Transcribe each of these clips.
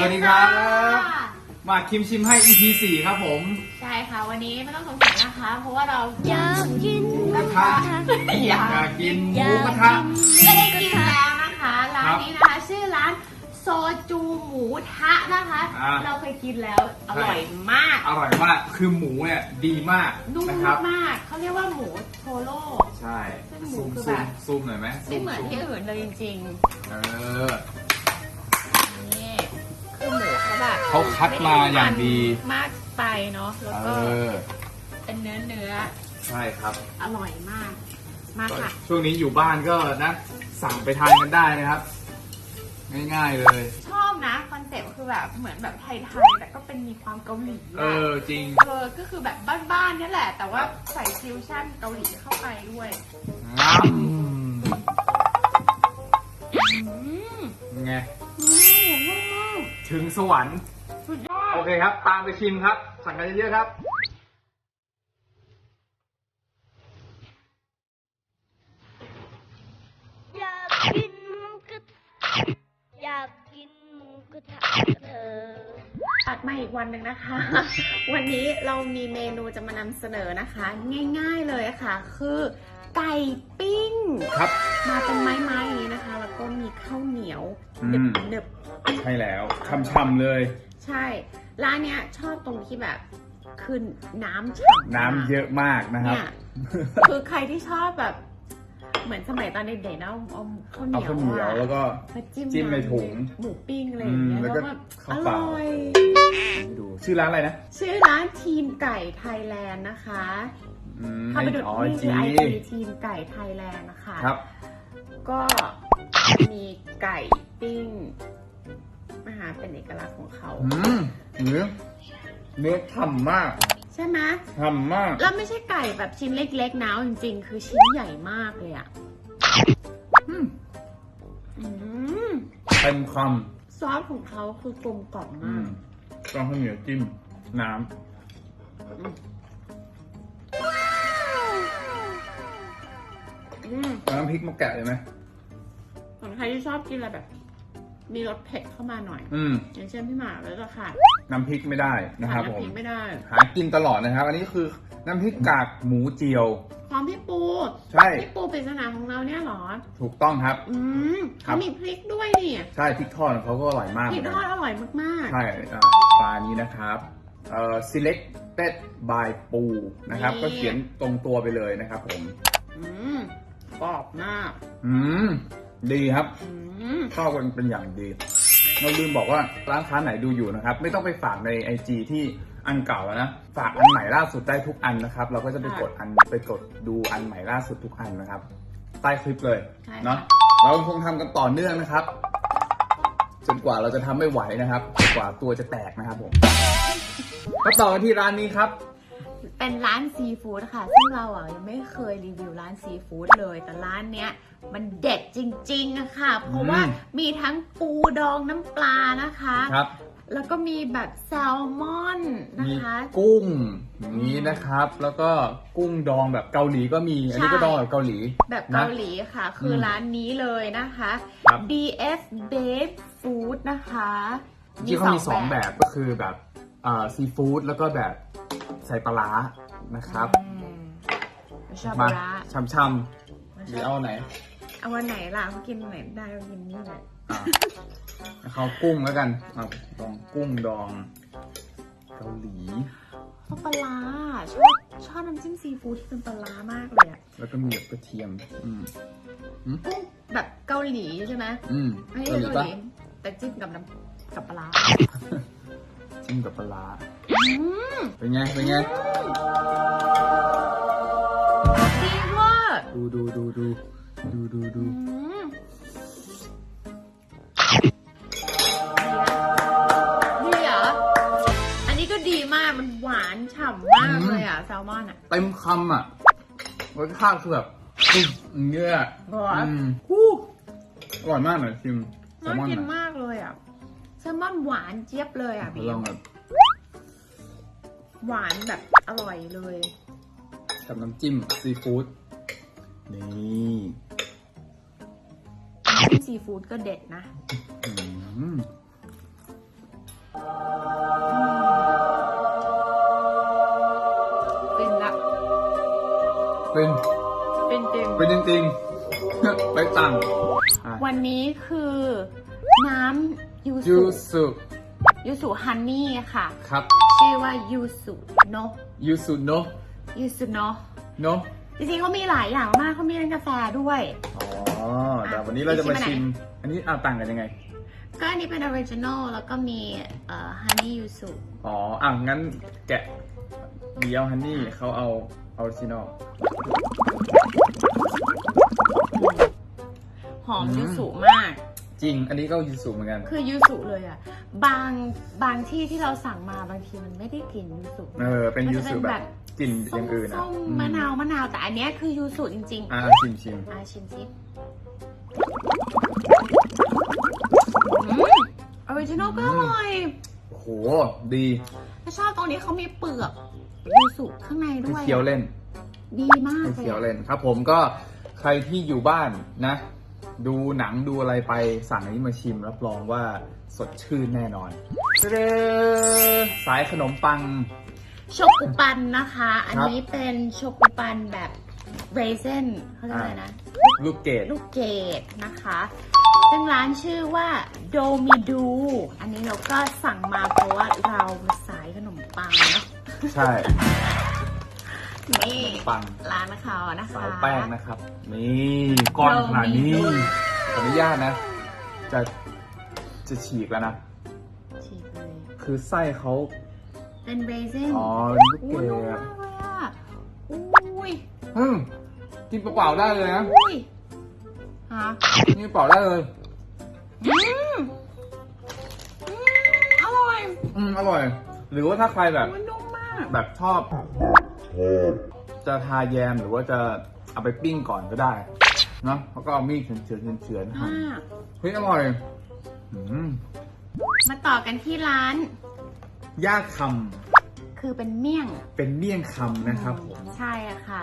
สวัสดีครับ มาคิมชิมให้ EP 4ครับผม ใช่ค่ะ วันนี้ไม่ต้องสงสัยนะคะ เพราะว่าเราอยากกินกระทะอยากอยากกินหมูกระทะไม่ได้กินแล้วนะคะ ร้านนี้นะคะ ชื่อร้านโซจูหมูทะนะคะอ่าเราเคยกินแล้ว อร่อยมาก อร่อยมาก คือหมูเนี่ยดีมากนุ่มนะครับมาก เขาเรียกว่าหมูโทโร่ใช่ซึ่งหมูซูมคือซูแบมบซูมหน่อยไหมซูไม่เหมือนซูที่อื่นเลยจริงเออๆนี่ คือหมูเขาแบบเขาคัดมาอย่างดี มากไปเนาะแล้วเอก็อเป็นเนื้อเนื้อใช่ครับ อร่อยมากมาค่ะช่วงนี้อยู่บ้านก็นะ สั่งไปทานกันได้นะครับ ง่ายๆเลย ชอบนะคอนเซ็ปต์คือแบบเหมือนแบบไทยๆแต่ก็เป็นมีความเกาหลีเออะอจริง เออก็คือแบบบ้านๆนี่แหละ แต่ว่าใส่ฟิวชั่นเกาหลีเข้าไปด้วยงับอืม ไงอืมถึงสวรรค์สุดยอดโอเคครับ ตามไปชิมครับ สั่งกันเยอะๆครับอยากกินหมูกระทะอยากกินหมูกระทะเธอตัดมาอีกวันหนึ่งนะคะ วันนี้เรามีเมนูจะมานำเสนอนะคะ ง่ายๆเลยค่ะ คือไก่ปิ้ง ครับ มาเป็นไม้ๆอย่างนี้นะคะ แล้วก็มีข้าวเหนียวอืหมนึบใช่แล้วช่ำๆเลย ๆใช่ ร้านเนี้ยชอบตรงที่แบบคือน้ำฉ่ำน้ำเยอะมากนะครับ เนี่ยคือใครที่ชอบแบบ เหมือนสมัยตอนเด็กๆนะเอาเอาข้าวเหเอานียวข้าวเหนียวอะ แล้วก็ มาจิ้มจิ้มในถุงหมูปิ้งอะไรอย่างเงี้ยอืมแล้แล้ววก็ก็ข้าอวเปล่าร่อยให้ดู ชื่อร้านอะไรนะ ชื่อร้านทีมไก่ไทยแลนด์นะคะอืม เข้าไปดูอ๋อนี่คืจีอไอจีทีมไก่ไทยแลนด์นะคะครับ ก็มีไก่ปิ้งอาหารเป็นเอกลักษณ์ของเขาอืมเนื้อเนื้อฉ่ำมาก ใช่ไหมฉ่ำมาก แล้วไม่ใช่ไก่แบบชิ้นเล็กๆนะเอาจริงๆ คือชิ้นใหญ่มากเลยอะอืมอืมเต็มคซอสของเขาคือกลมกล่อมำอืมากมต้องข้าวเหนียวจิ้ม น้อืมำ เอาน้ำพริกมาแกะเลยไหมส่วนใครที่ชอบกินอะไรแบบ มีรสเผ็ดเข้ามาหน่อย อืม อย่างเช่นพี่หมากแล้วก็ขาดน้ำพริกไม่ได้นะครับขาดผน้ำพม ริกไม่ได้ หากินตลอดนะครับ อันนี้คือน้ำพริกกากหมูเจียว ของพี่ปูใช่ พี่ปูปริศนาของเราเนี่ยเหรอ ถูกต้องครับ อืมครับเขามีพริกด้วยนี่ใช่พริกทอดของเขาก็อร่อยมากพเหริมืกอนทกัอดนอร่อยมากๆ ใช่อ่าปลานี้นะครับเอ่อ selected by ปูนะครับ นี่ ก็เขียนตรงตัวไปเลยนะครับผม อืม กรอบมาก อืม ดีครับอืม เข้ากันเป็นอย่างดี เราลืมบอกว่าร้านค้าไหนดูอยู่นะครับ ไม่ต้องไปฝากใน IG ที่อันเก่าแล้วนะ ฝากอันใหม่ล่าสุดได้ทุกอันนะครับ เราก็จะไปกดอันไปกดดูอันใหม่ล่าสุดทุกอันนะครับ ใต้คลิปเลยใช่เนาะเราคงทำกันต่อเนื่องนะครับ จนกว่าเราจะทำไม่ไหวนะครับจนกว่าตัวจะแตกนะครับผมก็ต่อกันที่ร้านนี้ครับ เป็นร้านซีฟู้ดค่ะ ซึ่งเราอะยังไม่เคยรีวิวร้านซีฟู้ดเลย แต่ร้านเนี้ยมันเด็ดจริงๆอะค่ะ เพราะว่าอืมมีทั้งปูดองน้ำปลานะคะ ครับ แล้วก็มีแบบแซลมอนนะมีคะ กุ้งอย่างนี้นะครับ แล้วก็กุ้งดองแบบเกาหลีก็มี อันนี้ก็ใช่ดองแบบเกาหลี แบบเกาหลีค่ะ คืออมร้านนี้เลยนะคะ ครับ DF Babe Food นะคะที่เขามีสองแบบก็คือแบบเอ่อซีฟู้ดแล้วก็แบบ ใส่ปลาร้านะครับ อืมชอบมาร้าช่ำๆหรือเอาไหนเอาวันไหนล่ะเขากินวันไหนได้ก็กินนี่แหละอะเขากุ้งแล้วกันเอาลองกุ้งดองเกาหลี ชอบปลาร้าชอบชอบน้ำจิ้มซีฟู้ดที่เป็นปลาร้ามากเลยอะแล้วก็มีแบบกระเทียม อืม กุ้งแบบเกาหลีใช่ไหมอืมไม่เกาใช่หลีเกาปะหลีแต่จิ้มกับน้ำกับปลาร้า จิ้มกับปลาร้าอืมเป็นไง เป็นไง ดีเว่าดูดูดูดูดูดูดูอืมดีเหรอ อันนี้ก็ดีมาก มันหวานฉ่ำมากเลยอะ แซลมอนอะ เต็มคำอะรสชาติคือแบบอื้อเนื้อหรออืมฮู้อร่อยมากเลยชิมแซลน่ามอนกินหน่อยมากเลยอะแซ ลมอนหวานเจี๊ยบเลยอะบีลองแบบหวานแบบอร่อยเลยกับน้ำจิ้มซีฟู้ดนี่น้ำจิ้มซีฟู้ดก็เด็ดนะอืมเป็นละเป็น เป็นจริงเป็นจริงๆไปตังอะ วันนี้คือน้ำยูยูสุสุยูสุฮันนี่ค่ะ ครับชื่อว่ายูสุโนยูสุโนยูสุโนโนจริงๆเขามีหลายอย่างมากเขามีร้านกาแฟด้วย อ๋อแต่วันนี้เราจะมาชิชิมมอันไหนอันนี้อ่าต่างกันยังไง ก็อันนี้เป็นออริจินอลแล้วก็มีเอ่อฮันนี่ยูสุอ๋ออะงั้นแกะเดียวฮันนี่เขาเอาออริจินอล หอมอืมยูสุมาก จริง อันนี้ก็ยูสุเหมือนกัน คือยูสุเลยอะ บางบางที่ที่เราสั่งมาบางทีมันไม่ได้กลิ่นยูสุเออเป็นมันยูจะเป็สุนแบแบบบกลิ่นอย่างอื่นอะส้มอืๆมะนาวมะนาวแต่อันเนี้ยคือยูสุจริงอะชิมชิมๆอะชิมสิอืมออริจินอลก็อร่อยโอ้โห ดีถ้าชอบตรงนี้เขามีเปลือกยูสุข้างในให้ด้วยเคี้ยวเล่น ดีมากให้เลยเคี้ยวอะเล่นครับ ผมก็ใครที่อยู่บ้านนะ ดูหนังดูอะไรไปสั่งอันนี้มาชิมรับรองว่าสดชื่นแน่นอนเด้อสายขนมปัง โชกุปันนะคะ อันนี้เป็นโชกุปันแบบเรเซนเขาเรียกอะไรนะ ลูกเกดลูกเกดนะคะ ซึ่งร้านชื่อว่าโดมิดู อันนี้เราก็สั่งมาเพราะว่าเรามาสายขนมปังเนาะใช่ นี่ปังร้านเขานะคะ สายแป้งนะครับ นี่ก้อนขนาดนี้ขออนุญาตนะ จะจะฉีกแล้วนะ ฉีกเลย คือไส้เขาเป็นเรเซนอ๋อเป็นลูกอุ้เกยนุ่มดมากเลยอะอุ้ยอืมกินเปล่าๆได้เลยนะอุ้ยฮะนี่เปล่าได้เลยอืมอืมอร่อย อืมอร่อย หรือว่าถ้าใครแบบมันนุ่มมากแบบชอบ จะทาแยมหรือว่าจะเอาไปปิ้งก่อนก็ได้เนาะแล้วก็เอามีดเฉือนเฉือนเฉือนๆหั่นอ่าเฮ้ยอร่อยอืมมาต่อกันที่ร้าน ย่าคคือเป็นเมี่ยงำเป็นเมี่ยงคำนะครับผม ใช่อะค่ะ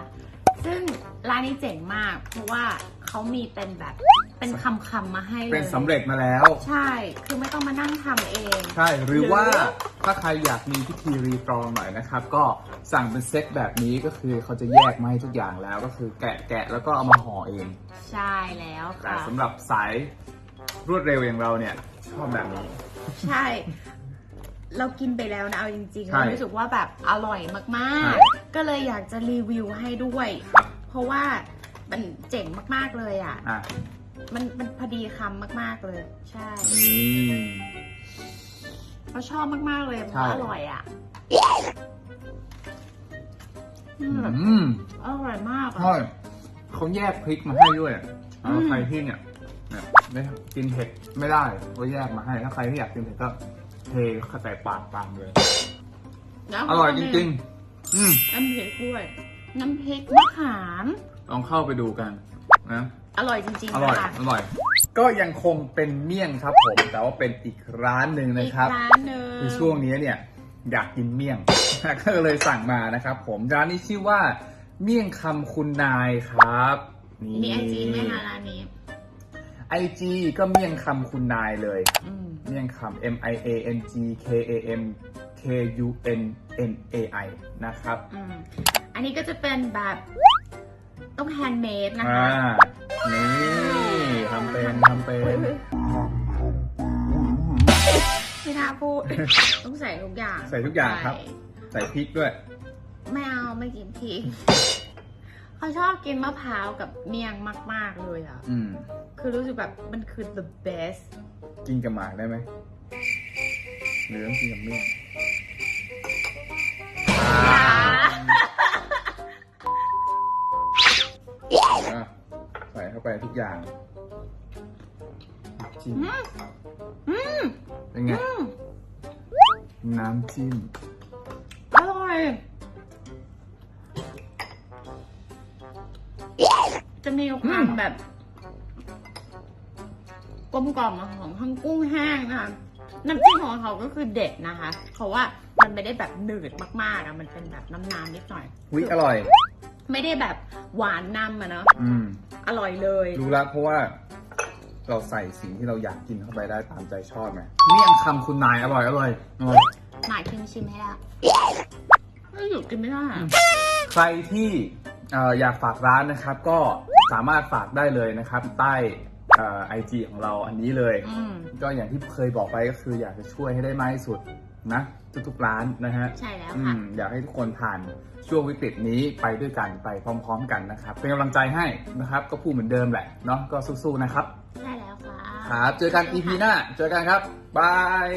ซึ่งร้านนี้เจ๋งมาก เพราะว่าเขามีเป็นแบบ เป็นคำคำๆมาให้เลยเป็นสำเร็จมาแล้ว ใช่ คือไม่ต้องมานั่งทำเอง ใช่ หรือว่าหรือถ้าใครอยากมีพิธีรีตรองหน่อยนะครับ ก็สั่งเป็นเซตแบบนี้ก็คือเขาจะแยกมาให้ทุกอย่างแล้ว ก็คือแกะแกะแล้วก็เอามาห่อเองใช่แล้วแต่ค่ะ สำหรับสายรวดเร็วอย่างเราเนี่ยชอบแบบนี้ ใช่ เรากินไปแล้วนะเอาจริงๆใช่เรารู้สึกว่าแบบอร่อยมาใช่กๆก็เลยอยากจะรีวิวให้ด้วย ครับเพราะว่ามันเจ๋งมากๆเลยอะ อะ มันมันพอดีคำมากๆเลย ใช่นี่เราชอบมากๆเลยเพใช่ราะอร่อยอะอืมอืมอร่อยมากอะใช่เขาแยกพริกมาให้ด้วยอะอืมใครที่เนี่ยเนี่ยไม่กินเผ็ดไม่ได้ก็แยกมาให้ถ้าใครที่อยากกินเผ็ดก็เทเข้าใส่ปากตามเลย แล้วอร่อยจริง ๆ อืม น้ำพริกด้วย น้ำพริกมะขาม ลองเข้าไปดูกันนะ อร่อยจริงอๆร่อย ค่ะอร่อย ก็ยังคงเป็นเมี่ยงครับผม แต่ว่าเป็นอีกร้านหนึ่งอีนะกครับ ร้านหนึ่งคือช่วงนี้เนี่ยอยากกินเมี่ยง ก็เลยสั่งมานะครับผม ร้านนี้ชื่อว่า เมี่ยงคำคุณนายครับมีไอจีไหมคะร้านนี้ ไอจีก็เมี่ยงคำคุณนายเลย อืม เมี่ยงคำ M I A N G K A M K U N N A I นะครับ อืมอันนี้ก็จะเป็นแบบ ต้องแฮนด์เมดนะอ่า คะนี่ทำเป็นทำเป็นอุ๊ยไม่น่าพูด ต้องใส่ทุกอย่างใส่ทุกอย่างครับ ใส่พริกด้วย ไม่เอาไม่กินพริกเขาชอบกินมะพร้าวกับเมี่ยงมาก ๆ เลยอะ อืม คือรู้สึกแบบมันคือ the best กินกับหมากได้ไหมหรือต้องกินกับเมี่ยง ทุกอย่างจิ้มอืมอืมเป็นไง อืมน้ำจิ้ม อร่อย จะมีความอืม แบบกลมกล่อมของทั้งกุ้งแห้งนะคะน้ำจิ้มของเขาก็คือเด็ดนะคะเพราะว่ามันไม่ได้แบบหนืดมากๆอะมันเป็นแบบน้ำน้ำๆนิดหน่อย วิอร่อย ไม่ได้แบบหวานนำอะเนาะ อืม อร่อยเลยรู้แล้วเพราะว่าเราใส่สิ่งที่เราอยากกินเข้าไปได้ตามใจชอบไงเมี่ยงคำคุณนายอร่อยอร่อยอร่อยหมายชิมชิมให้แล้วไม่หยุดกินไม่ได้อะใครที่เอ่ออยากฝากร้านนะครับ ก็สามารถฝากได้เลยนะครับ ใต้ไอจีของเราอันนี้เลย อืมก็อย่างที่เคยบอกไปก็คืออยากจะช่วยให้ได้มากที่สุด นะ ทุกๆร้านนะฮะใช่แล้วอืค่ะมอยากให้ทุกคนผ่านช่วงวิกฤตนี้ไปด้วยกันไปพร้อม ๆ กันนะครับ เป็นกำลังใจให้นะครับ ก็พูดเหมือนเดิมแหละเนาะก็สู้ๆนะครับ ใช่แล้วค่ะครับเจอกัน EP หน้า เจอกันครับบาย